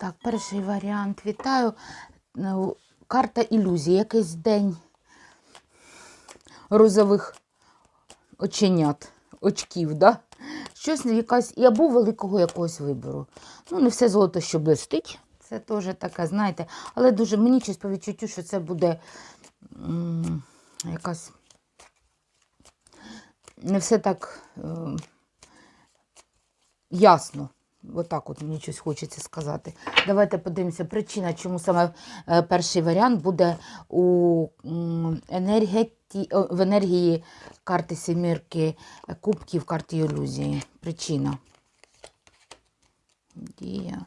Так, перший варіант. Вітаю. Ну, Карта ілюзії. Якийсь день розових оченят, очків, да? Щось якась, або великого якогось вибору. Ну, не все золото, що блистить. Це теж таке, знаєте, але дуже мені щось по відчуттю, що це буде якась не все так е, ясно. Отак от мені щось хочеться сказати. Давайте подивимося причина, чому саме е, перший варіант буде у енергеті, в енергії карти сімірки кубків, карти ілюзії. Причина. Дія.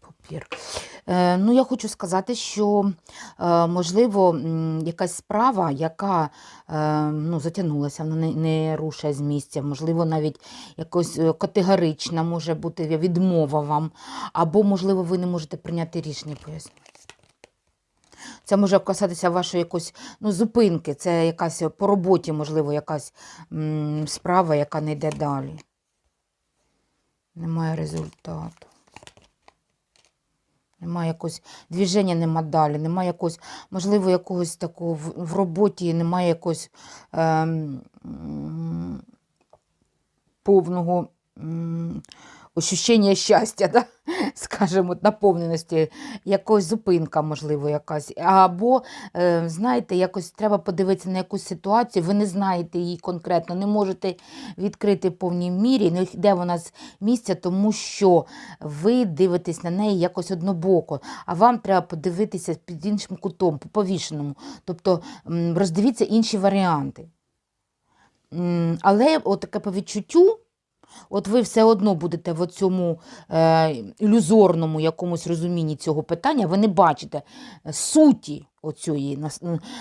Папір. Е, ну, я хочу сказати, що, е, можливо, якась справа, яка е, ну, затягнулася, вона не, рушає з місця, можливо, навіть якось категорична може бути відмова вам, або, можливо, ви не можете прийняти рішення. Це може касатися вашої якоїсь ну, зупинки, це якась по роботі, можливо, якась м, справа, яка не йде далі. Немає результату. Немає якогось движення, нема далі, немає якогось, можливо, якогось такого в, роботі, немає якогось ем, повного м, ощущення щастя, да? скажімо, наповненості, якась зупинка, можливо, якась. Або, е, знаєте, якось треба подивитися на якусь ситуацію, ви не знаєте її конкретно, не можете відкрити в повній мірі, де вона з місця, тому що ви дивитесь на неї якось однобоко, а вам треба подивитися під іншим кутом, по повішеному. Тобто роздивіться інші варіанти. Але таке по відчуттю, от ви все одно будете в цьому е, ілюзорному якомусь розумінні цього питання, ви не бачите е, суті оцієї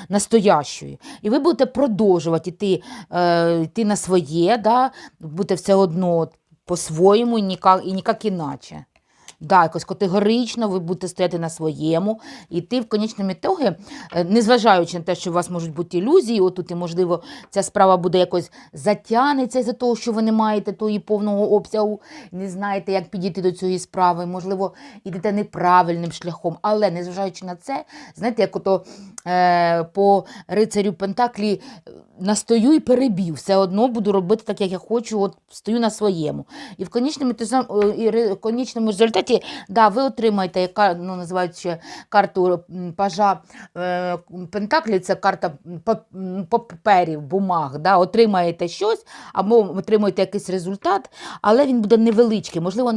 настоящої. І ви будете продовжувати йти, е, йти на своє, да? будете все одно по-своєму і ніяк, і ніяк іначе. Да, якось категорично ви будете стояти на своєму, і йти в конечному ітогі, е, незважаючи на те, що у вас можуть бути ілюзії, отут, і, можливо, ця справа буде якось затягнеться за того, що ви не маєте тої повного обсягу, не знаєте, як підійти до цієї справи, можливо, йдете неправильним шляхом. Але незважаючи на це, знаєте, як ото е, по рицарю Пентаклі е, настою і перебів, все одно буду робити так, як я хочу, от стою на своєму. І в конечному, те сам- е, і ре- конечному результаті да, ви отримаєте, яка ну, називають карту пажа е, Пентаклі, це карта паперів, бумаг. Да, отримаєте щось, або отримуєте якийсь результат, але він буде невеличкий. Можливо,